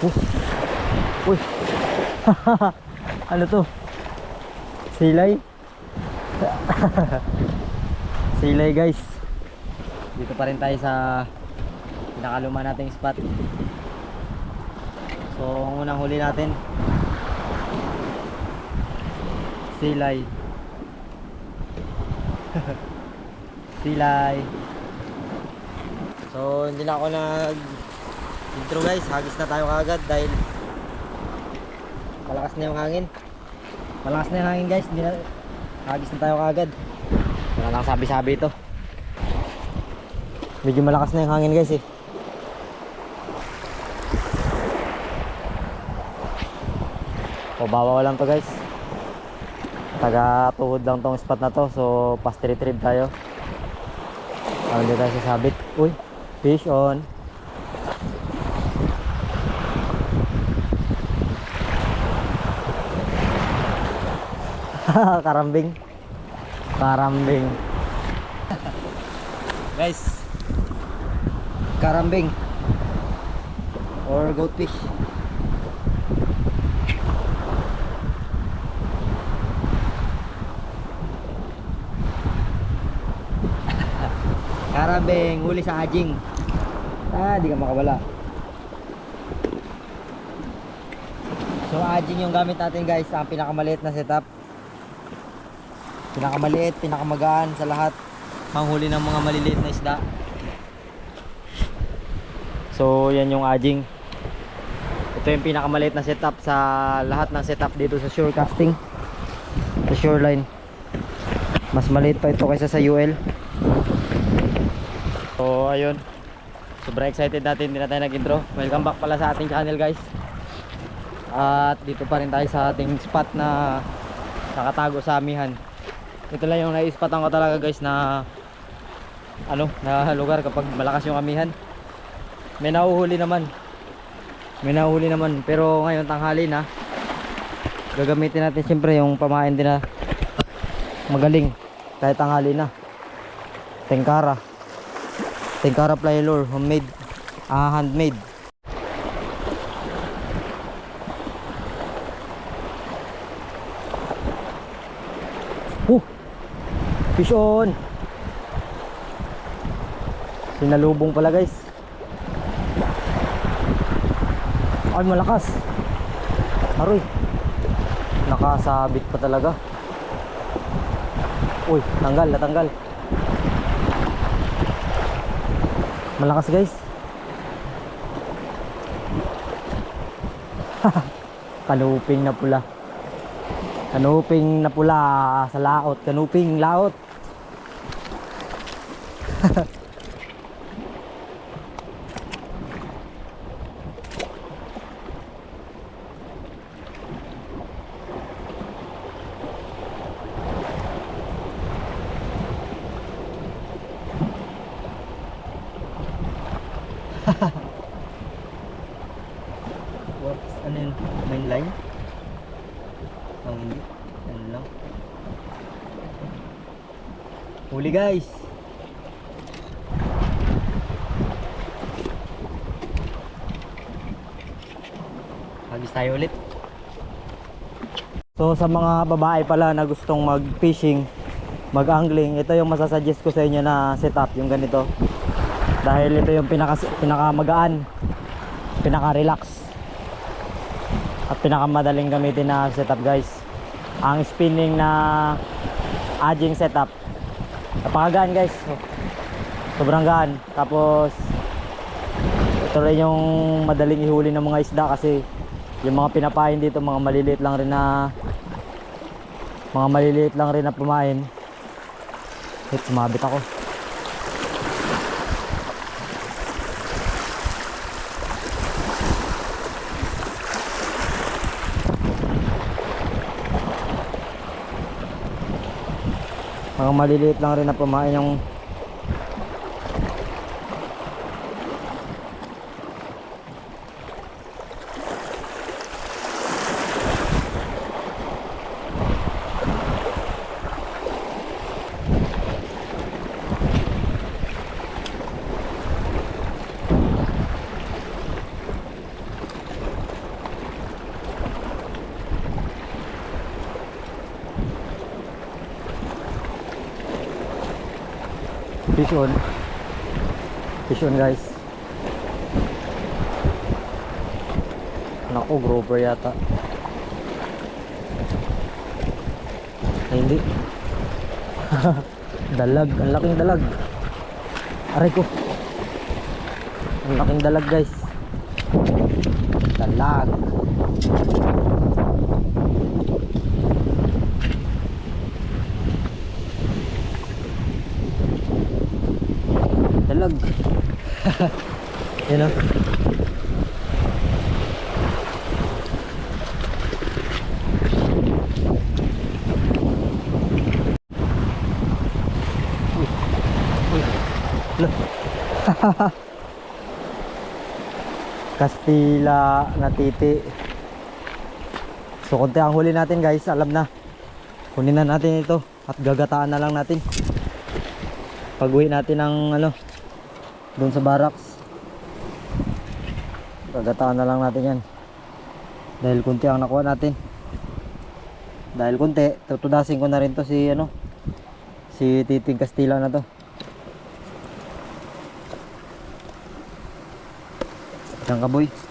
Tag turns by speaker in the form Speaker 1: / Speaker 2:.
Speaker 1: Uh. Uy. ano to? Silay? Silay guys. Dito pa rin tayo sa pinakaluma nating spot. So, ang unang huli natin. Silay. Silay. So, hindi na ako nag intro guys. Hagis na tayo kagad dahil malakas na yung hangin. Malakas na yung hangin guys. Hindi na hagis na tayo kagad. Wala lang sabi-sabi ito. Medyo malakas na yung hangin guys eh. O bawa lang to guys. Taga tuhod lang tong spot na to. So fast retrieve tayo. Ano dito tayo sasabit? Uy, fish on. Karambing. Karambing. guys. Karambing. Or goatfish. Karambing, huli sa ajing. Ah, di ka makawala. So, ajing yung gamit natin guys, ang pinakamaliit na setup. Pinakamaliit, pinakamagaan sa lahat. Panghuli ng mga maliliit na isda. So, yan yung ajing. Ito yung pinakamaliit na setup sa lahat ng setup dito sa shore casting. Sa shoreline. Mas maliit pa ito kaysa sa UL. So ayun Sobrang excited natin Hindi na tayo nag-intro Welcome back pala sa ating channel guys At dito pa rin tayo sa ating spot na Nakatago sa amihan Ito lang yung naispatan ko talaga guys na Ano Na lugar kapag malakas yung amihan. May nahuhuli naman. May nahuhuli naman. Pero ngayon tanghali na. Gagamitin natin siyempre yung pamain din na Magaling. Kahit tanghali na. Tengkara. Tengkara fly lure, homemade, ah handmade. Fish on. Sinalubong pala guys. Ay malakas. Aroy. Nakasabit pa talaga. Uy, tanggal, natanggal. Malakas guys. Kanuping na pula. Kanuping na pula sa laot. Kanuping laot. Whoops, ano yun? Main line? Oh, hindi. Ano lang. Huli guys! Hagis tayo ulit. So sa mga babae pala na gustong mag-fishing, mag-angling, ito yung masasuggest ko sa inyo na setup, yung ganito. Dahil ito yung pinaka pinakamagaan, pinaka-relax at pinakamadaling gamitin na setup guys ang spinning na adjing setup napakagaan guys sobrang gaan tapos ito rin yung madaling ihuli ng mga isda kasi yung mga pinapain dito mga maliliit lang rin na mga maliliit lang rin na pumain. Wait sumabit ako. Mga maliliit lang rin na pumain yung Fish on. Fish on guys. Naku, grouper yata. Ay, hindi. dalag, ang laking dalag. Aray ko. Ang laking dalag guys. Dalag. Dalag. Yan o. Kastila na titi. So konti ang huli natin guys, alam na. Kunin na natin ito at gagataan na lang natin. Pag natin ng ano, doon sa barracks. Gagataan na lang natin yan. Dahil kunti ang nakuha natin. Dahil kunti, tutudasin ko na rin to si ano, si Titing Kastila na to. Isang kaboy.